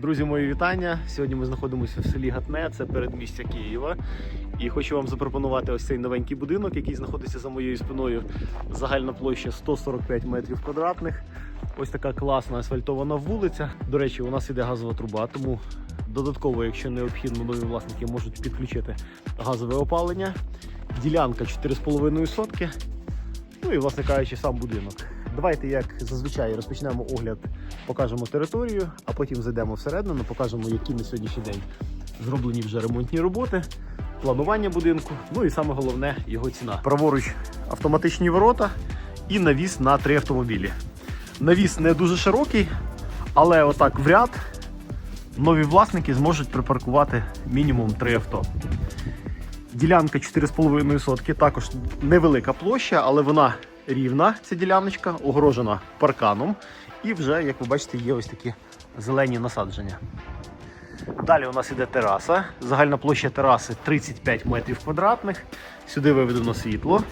Друзі, мої вітання. Сьогодні ми знаходимося в селі Гатне, це передмістя Києва. І хочу вам запропонувати ось цей новенький будинок, який знаходиться за моєю спиною. Загальна площа 145 метрів квадратних. Ось така класна асфальтована вулиця. До речі, у нас іде газова труба, тому додатково, якщо необхідно, нові власники можуть підключити газове опалення. Ділянка 4,5 сотки. Ну і, власне кажучи, сам будинок. Давайте, як зазвичай, розпочнемо огляд, покажемо територію, а потім зайдемо всередину, покажемо, які на сьогоднішній день зроблені вже ремонтні роботи, планування будинку, ну і саме головне його ціна. Праворуч автоматичні ворота і навіс на три автомобілі. Навіс не дуже широкий, але отак в ряд нові власники зможуть припаркувати мінімум три авто. Ділянка 4,5 сотки, також невелика площа, але вона рівна, ця діляночка, огорожена парканом. І вже, як ви бачите, є ось такі зелені насадження. Далі у нас іде тераса. Загальна площа тераси 35 метрів квадратних. Сюди виведено світло.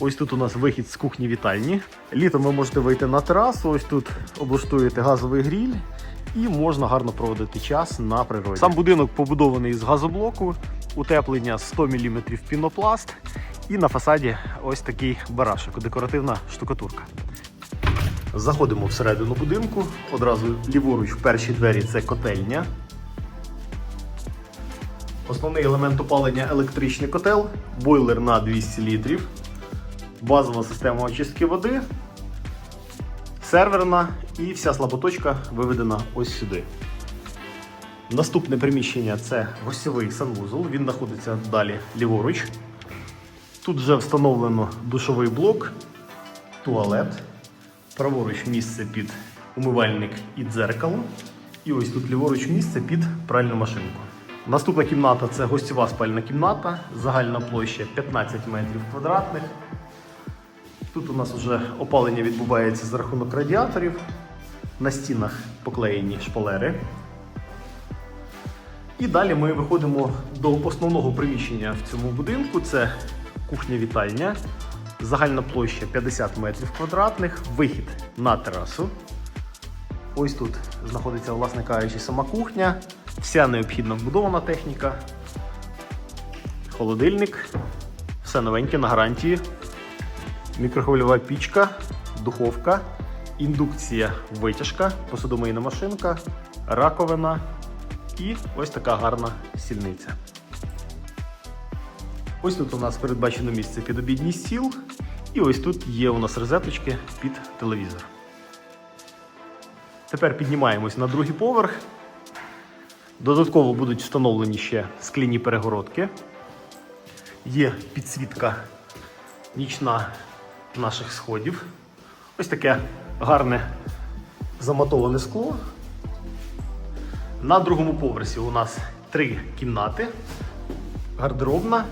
Ось тут у нас вихід з кухні вітальні. Літом ви можете вийти на терасу. Ось тут облаштуєте газовий гріль і можна гарно проводити час на природі. Сам будинок побудований з газоблоку, утеплення 100 мм пінопласт. І на фасаді ось такий барашок, декоративна штукатурка. Заходимо всередину будинку. Одразу ліворуч в перші двері це котельня. Основний елемент опалення електричний котел, бойлер на 200 літрів, базова система очистки води, серверна і вся слаботочка виведена ось сюди. Наступне приміщення це гостьовий санвузол. Він знаходиться далі ліворуч. Тут вже встановлено душовий блок, туалет, праворуч місце під умивальник і дзеркало. І ось тут ліворуч місце під пральну машинку. Наступна кімната це гостьова спальна кімната, загальна площа 15 метрів квадратних. Тут у нас вже опалення відбувається за рахунок радіаторів. На стінах поклеєні шпалери. І далі ми виходимо до основного приміщення в цьому будинку. Це кухня-вітальня. Загальна площа 50 метрів квадратних, вихід на терасу. Ось тут знаходиться, власне кажучи, сама кухня, вся необхідна вбудована техніка, холодильник, все новеньке на гарантії, мікрохвильова пічка, духовка, індукція витяжка, посудомийна машинка, раковина і ось така гарна сільниця. Ось тут у нас передбачено місце під обідній стіл, і ось тут є у нас розеточки під телевізор. Тепер піднімаємось на другий поверх. Додатково будуть встановлені ще скляні перегородки. Є підсвітка нічна наших сходів. Ось таке гарне заматоване скло. На другому поверсі у нас три кімнати, гардеробна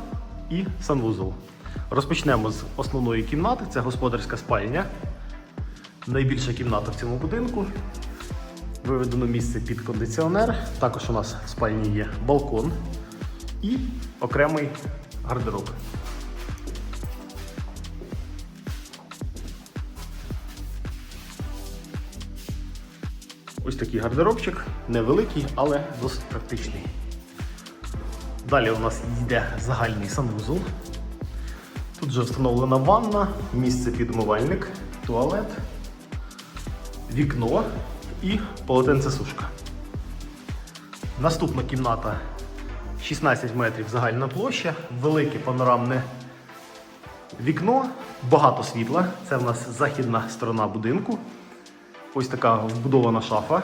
і санвузол. Розпочнемо з основної кімнати, це господарська спальня. Найбільша кімната в цьому будинку. Виведено місце під кондиціонер. Також у нас в спальні є балкон і окремий гардероб. Ось такий гардеробчик, невеликий, але досить практичний. Далі у нас йде загальний санвузол. Тут вже встановлена ванна, місце під умивальник, туалет, вікно і полотенцесушка. Наступна кімната 16 метрів загальна площа, велике панорамне вікно, багато світла. Це в нас західна сторона будинку. Ось така вбудована шафа.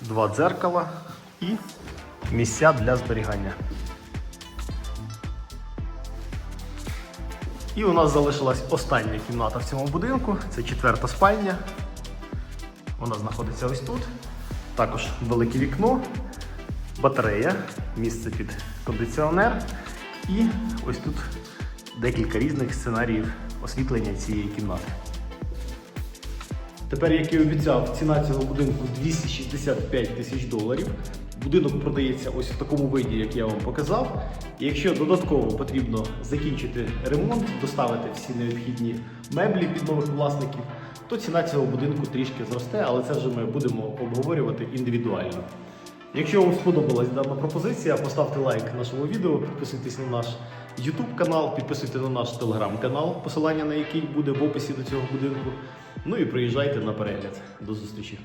Два дзеркала і місця для зберігання. І у нас залишилась остання кімната в цьому будинку. Це четверта спальня. Вона знаходиться ось тут. Також велике вікно, батарея, місце під кондиціонер. І ось тут декілька різних сценаріїв освітлення цієї кімнати. Тепер, як і обіцяв, ціна цього будинку 265 тисяч доларів. Будинок продається ось в такому виді, як я вам показав. І якщо додатково потрібно закінчити ремонт, доставити всі необхідні меблі під нових власників, то ціна цього будинку трішки зросте, але це вже ми будемо обговорювати індивідуально. Якщо вам сподобалась дана пропозиція, поставте лайк нашому відео, підписуйтесь на наш YouTube канал, підписуйтесь на наш телеграм канал, посилання на який буде в описі до цього будинку. Ну і приїжджайте на перегляд. До зустрічі!